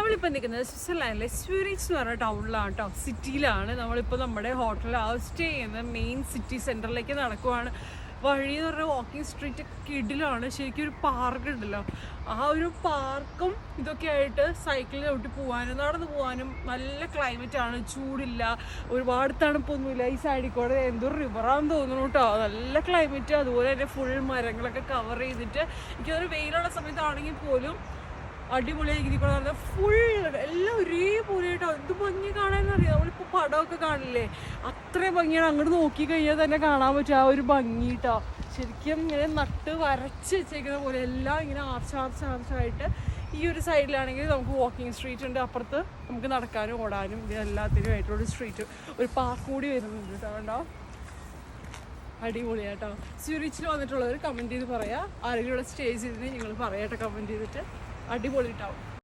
നമ്മളിപ്പോൾ നിൽക്കുന്നത് സ്വിറ്റ്സർലാൻഡിലെ സ്യൂറിച്ച് എന്ന് പറഞ്ഞ ടൗണിലാണ് കേട്ടോ സിറ്റിയിലാണ്. നമ്മളിപ്പോൾ നമ്മുടെ ഹോട്ടലിൽ ആ സ്റ്റേ ചെയ്യുന്ന മെയിൻ സിറ്റി സെന്ററിലേക്ക് നടക്കുവാണ്. വഴി എന്ന് പറഞ്ഞാൽ വാക്കിംഗ് സ്ട്രീറ്റ് കിടിലാണ്. ശരിക്കും ഒരു പാർക്ക് ഉണ്ടല്ലോ. ആ ഒരു പാർക്കും ഇതൊക്കെ ആയിട്ട് സൈക്കിളിൽ ചവിട്ടി പോകാനും നടന്നു പോകാനും നല്ല ക്ലൈമറ്റ് ആണ്. ചൂടില്ല ഒരുപാട് തണുപ്പൊന്നുമില്ല. ഈ സൈഡിൽ കൂടെ എന്തോ റിവറാന്ന് തോന്നുന്നു കേട്ടോ. നല്ല ക്ലൈമറ്റ് അതുപോലെ തന്നെ ഫുൾ മരങ്ങളൊക്കെ കവർ ചെയ്തിട്ട്. എനിക്കതൊരു വെയിലുള്ള സമയത്താണെങ്കിൽ പോലും ഇതിൽ കൂടെ നടന്ന ഫുൾ എല്ലാം ഒരേപോലെ കേട്ടോ എന്ത് ഭംഗി കാണാൻ അറിയാം നമ്മളിപ്പോൾ പടമൊക്കെ കാണില്ലേ? അത്രയും ഭംഗിയാണ്. അങ്ങോട്ട് നോക്കി കഴിഞ്ഞാൽ തന്നെ കാണാൻ പറ്റും. ആ ഒരു ഭംഗി കേട്ടോ ശരിക്കും ഇങ്ങനെ നട്ട് വരച്ച് വെച്ചേക്കുന്ന പോലെ എല്ലാം ഇങ്ങനെ ആർച്ച് ആർച്ച് ആർച്ചായിട്ട് ഈ ഒരു സൈഡിലാണെങ്കിൽ നമുക്ക് വാക്കിംഗ് സ്ട്രീറ്റ് ഉണ്ട്. അപ്പുറത്ത് നമുക്ക് നടക്കാനും ഓടാനും ഇത് എല്ലാത്തിനും ആയിട്ടുള്ള സ്ട്രീറ്റ് ഒരു പാർക്ക് കൂടി വരുന്നുണ്ട് കേട്ടോ. കണ്ടോ? അടിപൊളിയാട്ടോ സ്യൂരിച്ചിൽ വന്നിട്ടുള്ളവർ കമന്റ് ചെയ്ത് പറയാം. ആരെങ്കിലും ഇവിടെ സ്റ്റേ ചെയ്തിട്ട് നിങ്ങൾ പറയാട്ടോ കമന്റ് ചെയ്തിട്ട്. അടിപൊളിയിട്ടാവും